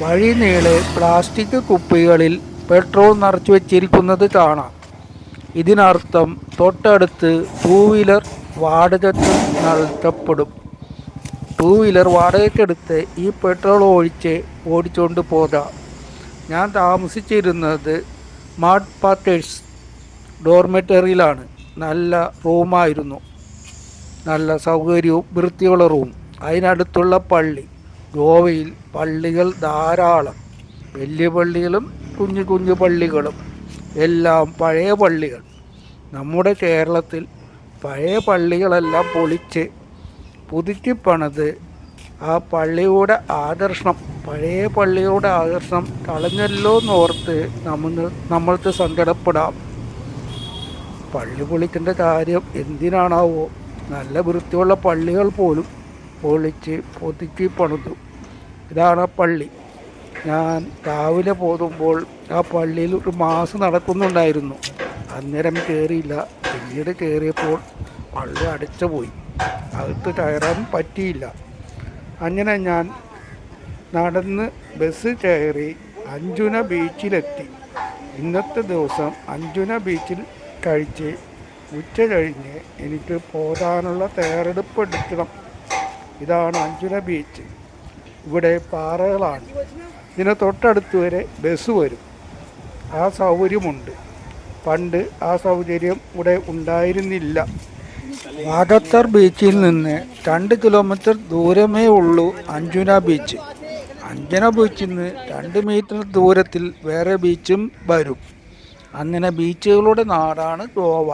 വഴി നീളെ plastic കുപ്പികളിൽ petrol നിറച്ചു വച്ചിരിക്കുന്നത് കാണാം. ഇതിനർത്ഥം തൊട്ടടുത്ത് ടൂ വീലർ വാടകയ്ക്ക് നടത്തപ്പെടും ടൂ വീലർ വാടകയ്ക്കെടുത്ത് ഈ പെട്രോൾ ഒഴിച്ച് ഓടിച്ചുകൊണ്ട് പോകാം. ഞാൻ താമസിച്ചിരുന്നത് മാഡ് പാർട്ടേഴ്സ് ഡോർമെറ്ററിയിലാണ്. നല്ല റൂമായിരുന്നു. നല്ല സൗകര്യവും വൃത്തിയുള്ള റൂം. അതിനടുത്തുള്ള പള്ളി. ഗോവയിൽ പള്ളികൾ ധാരാളം. വലിയ പള്ളികളും കുഞ്ഞു കുഞ്ഞു പള്ളികളും. എല്ലാം പഴയ പള്ളികൾ. നമ്മുടെ കേരളത്തിൽ പഴയ പള്ളികളെല്ലാം പൊളിച്ച് പുതുക്കി പണിത് ആ പള്ളിയുടെ ആകർഷണം പഴയ പള്ളിയുടെ ആകർഷണം കളഞ്ഞല്ലോ എന്ന് ഓർത്ത് നമ്മൾ നമ്മൾക്ക് സങ്കടപ്പെടാം. പള്ളി പൊളിക്കേണ്ട കാര്യം എന്തിനാണാവോ? നല്ല വൃത്തിയുള്ള പള്ളികൾ പോലും പൊളിച്ച് പുതുക്കി പണിതു. ഇതാണ് പള്ളി. ഞാൻ രാവിലെ പോകുമ്പോൾ ആ പള്ളിയിൽ ഒരു മാസം നടക്കുന്നുണ്ടായിരുന്നു. അന്നേരം കയറിയില്ല പിന്നീട് കയറിയപ്പോൾ പള്ളി അടച്ചു പോയി. അകത്ത് കയറാൻ പറ്റിയില്ല. അങ്ങനെ ഞാൻ നടന്ന് ബസ് കയറി അഞ്ജുന ബീച്ചിലെത്തി. ഇന്നത്തെ ദിവസം അഞ്ജുന ബീച്ചിൽ കഴിച്ച് ഉച്ച കഴിഞ്ഞ് എനിക്ക് പോകാനുള്ള തയ്യാറെടുപ്പ് എടുക്കണം. ഇതാണ് അഞ്ജുന ബീച്ച്. ഇവിടെ പാറകളാണ്. ഇതിന് തൊട്ടടുത്ത് വരെ ബസ് വരും. ആ സൗകര്യമുണ്ട്. പണ്ട് ആ സൗകര്യം ഇവിടെ ഉണ്ടായിരുന്നില്ല. വാഗത്തർ ബീച്ചിൽ നിന്ന് രണ്ട് കിലോമീറ്റർ ദൂരമേ ഉള്ളൂ അഞ്ജുന ബീച്ച്. അഞ്ജന ബീച്ചിൽ നിന്ന് രണ്ട് മീറ്റർ ദൂരത്തിൽ വേറെ ബീച്ചും വരും. അങ്ങനെ ബീച്ചുകളുടെ നാടാണ് ഗോവ.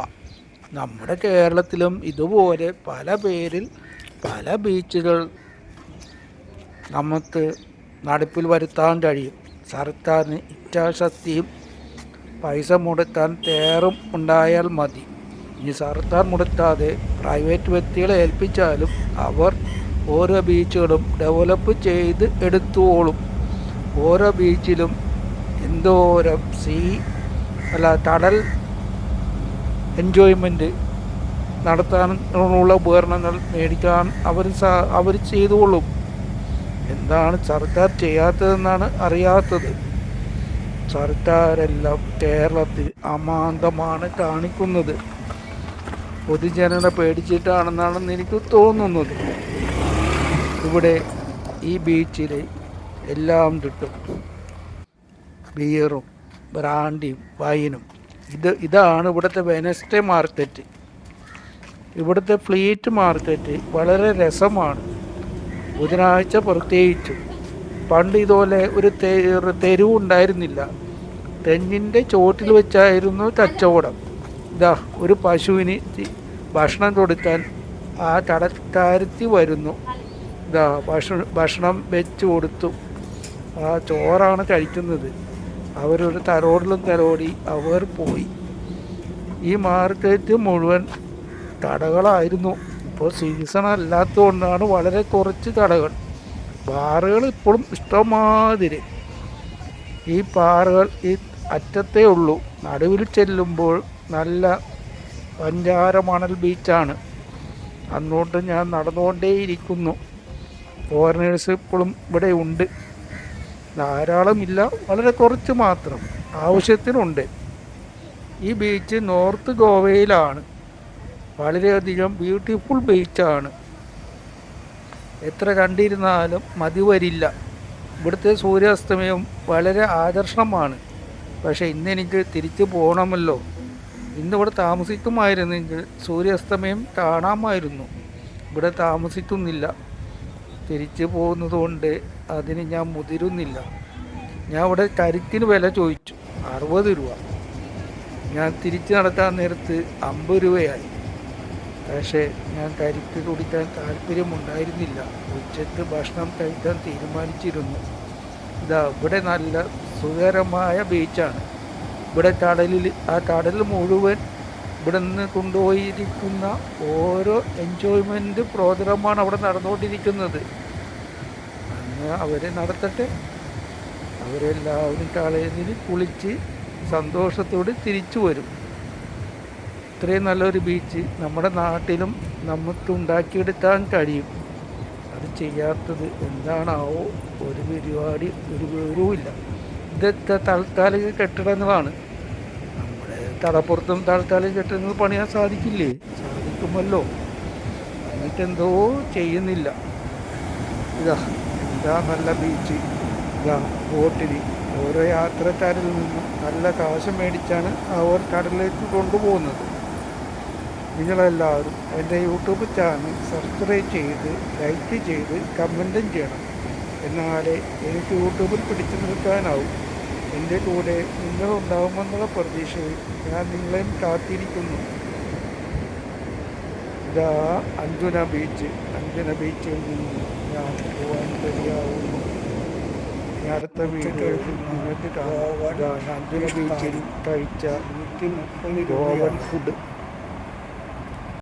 നമ്മുടെ കേരളത്തിലും ഇതുപോലെ പല പേരിൽ പല ബീച്ചുകൾ നമുക്ക് നടപ്പിൽ വരുത്താൻ കഴിയും. സർക്കാരിന് ഇച്ഛാശക്തിയും പൈസ മുടക്കാൻ തേറും ഉണ്ടായാൽ മതി. ഇനി സർക്കാർ മുടക്കാതെ പ്രൈവറ്റ് വ്യക്തികളെ ഏൽപ്പിച്ചാലും അവർ ഓരോ ബീച്ചുകളും ഡെവലപ്പ് ചെയ്ത് എടുത്തോളും. ഓരോ ബീച്ചിലും എന്തോരം സീ അല്ല കടൽ എൻജോയ്മെന്റ് നടത്താനുള്ള ഉപകരണങ്ങൾ മേടിക്കാൻ അവർ അവർ ചെയ്തുകൊള്ളും എന്താണ് സർക്കാർ ചെയ്യാത്തതെന്നാണ് അറിയാത്തത്. സർക്കാരെല്ലാം കേരളത്തിൽ അമാന്തമാണ് കാണിക്കുന്നത്. പൊതുജനങ്ങളെ പേടിച്ചിട്ടാണെന്നാണെന്ന് എനിക്ക് തോന്നുന്നത്. ഇവിടെ ഈ ബീച്ചിൽ എല്ലാം കിട്ടും. ബിയറും ബ്രാൻഡിയും വൈനും. ഇത് ഇതാണ് ഇവിടുത്തെ വെനസ്ഡേ മാർക്കറ്റ്. ഇവിടുത്തെ ഫ്ലീറ്റ് മാർക്കറ്റ് വളരെ രസമാണ്. ബുധനാഴ്ച പ്രത്യേകിച്ചു. പണ്ട് ഇതുപോലെ ഒരു തെരുവ് ഉണ്ടായിരുന്നില്ല. തെങ്ങിന്റെ ചോട്ടിൽ വെച്ചായിരുന്നു കച്ചവടം. ഇതാ ഒരു പശുവിന് ഭക്ഷണം കൊടുക്കാൻ ആ കടക്കാരത്തി വരുന്നു. ഇതാ ഭക്ഷണം ഭക്ഷണം വെച്ച് കൊടുത്തു. ആ ചോറാണ് കഴിക്കുന്നത്. അവരൊരു തരോടിലും തരോടി അവർ പോയി. ഈ മാർക്കറ്റ് മുഴുവൻ കടകളായിരുന്നു ഇപ്പോൾ സീസൺ അല്ലാത്തതുകൊണ്ടാണ് വളരെ കുറച്ച് കടകൾ. ബാറുകൾ ഇപ്പോഴും ഇഷ്ടമാതിരി. ഈ പാറകൾ ഈ അറ്റത്തേ ഉള്ളൂ. നടുവിൽ ചെല്ലുമ്പോൾ നല്ല പഞ്ചാര ബീച്ചാണ്. അന്നോട്ട് ഞാൻ നടന്നുകൊണ്ടേയിരിക്കുന്നു. ഫോറിനേഴ്സ് ഇപ്പോഴും ഇവിടെ ഉണ്ട്. ധാരാളമില്ല. വളരെ കുറച്ച് മാത്രം. ആവശ്യത്തിനുണ്ട്. ഈ ബീച്ച് നോർത്ത് ഗോവയിലാണ്. വളരെയധികം ബ്യൂട്ടിഫുൾ ബീച്ചാണ് എത്ര കണ്ടിരുന്നാലും മതി വരില്ല. ഇവിടുത്തെ സൂര്യാസ്തമയം വളരെ ആകർഷണമാണ് പക്ഷേ ഇന്ന് എനിക്ക് തിരിച്ചു പോകണമല്ലോ. ഇന്ന് ഇവിടെ താമസിക്കുമായിരുന്നെങ്കിൽ സൂര്യാസ്തമയം കാണാമായിരുന്നു. ഇവിടെ താമസിക്കുന്നില്ല. തിരിച്ചു പോകുന്നതുകൊണ്ട് അതിന് ഞാൻ മുതിരുന്നില്ല. ഞാൻ ഇവിടെ കരിക്കിന് വില ചോദിച്ചു. അറുപത് രൂപ. ഞാൻ തിരിച്ചു നടക്കാൻ നേരത്ത് അമ്പത് രൂപയായി. പക്ഷേ ഞാൻ കരിക്ക് കുടിക്കാൻ താല്പര്യമുണ്ടായിരുന്നില്ല. ഉച്ചയ്ക്ക് ഭക്ഷണം കഴിക്കാൻ തീരുമാനിച്ചിരുന്നു. ഇതാ ഇവിടെ നല്ല സുഖകരമായ ബീച്ചാണ് ഇവിടെ കടലിൽ ആ കടൽ മുഴുവൻ ഇവിടെ നിന്ന് കൊണ്ടുപോയിരിക്കുന്ന ഓരോ എൻജോയ്മെന്റ് പ്രോഗ്രാമാണ് അവിടെ നടന്നുകൊണ്ടിരിക്കുന്നത്. അന്ന് അവരെ നടത്തട്ടെ. അവരെല്ലാവരും കളയുന്നതിൽ കുളിച്ച് സന്തോഷത്തോടെ തിരിച്ചു വരും ഇത്രയും നല്ലൊരു ബീച്ച് നമ്മുടെ നാട്ടിലും നമുക്ക് ഉണ്ടാക്കിയെടുക്കാൻ കഴിയും. അത് ചെയ്യാത്തത് എന്താണാവോ ഒരു പരിപാടി ഒരു വിവരവും ഇല്ല. ഇതൊക്കെ താൽക്കാലിക കെട്ടിടങ്ങളാണ്. നമ്മുടെ തടപ്പുറത്തും താൽക്കാലിക കെട്ടിടങ്ങൾ പണിയാൻ സാധിക്കില്ലേ? സാധിക്കുമല്ലോ. എന്നിട്ടെന്തോ ചെയ്യുന്നില്ല. ഇതാ ഇതാ നല്ല ബീച്ച് ഇതാ ബോട്ടിന് ഓരോ യാത്രക്കാരിൽ നിന്നും നല്ല കാശ് മേടിച്ചാണ് അവർ കടലിലേക്ക് കൊണ്ടുപോകുന്നത്. നിങ്ങളെല്ലാവരും എന്റെ യൂട്യൂബ് ചാനൽ സബ്സ്ക്രൈബ് ചെയ്ത് ലൈക്ക് ചെയ്ത് കമന്റും ചെയ്യണം. എന്നാലേ എനിക്ക് യൂട്യൂബിൽ പിടിച്ചു നിൽക്കാനാവും. എന്റെ കൂടെ നിങ്ങളുണ്ടാവുമെന്നുള്ള പ്രതീക്ഷയിൽ ഞാൻ നിങ്ങളെയും കാത്തിരിക്കുന്നു. ഇതാ അഞ്ജുന ബീച്ച്. അഞ്ജുന ബീച്ചിൽ നിന്ന് ഞാൻ പോകാൻ കഴിയാവുന്നു അടുത്ത വീഡിയോയിൽ നിങ്ങൾക്ക് കാണാം. അഞ്ജുന ബീച്ചിൽ കഴിച്ച ഗോവൻ ഫുഡ്